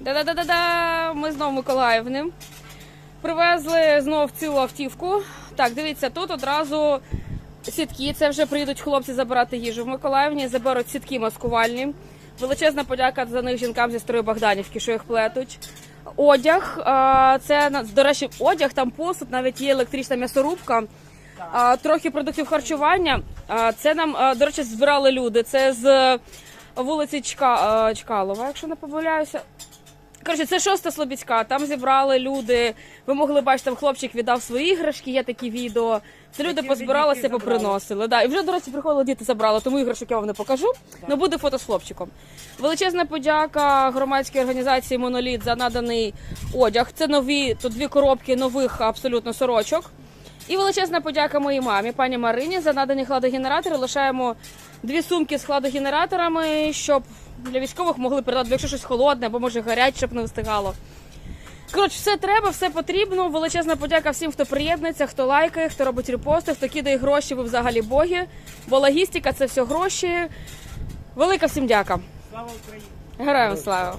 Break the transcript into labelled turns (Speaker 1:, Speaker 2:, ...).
Speaker 1: Да-да-да-да-да! Ми знову Миколаївним. Привезли знов цілу автівку. Так, дивіться, тут одразу сітки. Це вже приїдуть хлопці забирати їжу в Миколаївні, заберуть сітки маскувальні. Величезна подяка за них жінкам зі старої Богданівки, що їх плетуть. Одяг, це до речі, одяг, там посуд, навіть є електрична м'ясорубка. Трохи продуктів харчування. Це нам, до речі, збирали люди. Це з вулиці Чка, Чкалова, якщо не помиляюся. Коротше, це шоста Слобідська. Там зібрали люди. Ви могли бачити, там хлопчик віддав свої іграшки, є такі відео. Це люди позбиралися, поприносили. Да. І вже, до речі, приходили діти забрали, тому іграшок я вам не покажу. але буде фото з хлопчиком. Величезна подяка громадській організації Моноліт за наданий одяг. Це нові, тут дві коробки нових абсолютно сорочок. І величезна подяка моїй мамі, пані Марині, за надані хладогенератори. Лишаємо дві сумки з хладогенераторами, щоб для військових могли передати, якщо щось холодне або може гаряче, щоб не встигало. Коротше, все треба, все потрібно. Величезна подяка всім, хто приєднується, хто лайкає, хто робить репости, хто кидає гроші, ви взагалі боги. Бо логістика це все гроші. Велика всім дяка.
Speaker 2: Слава Україні!
Speaker 1: Героям слава!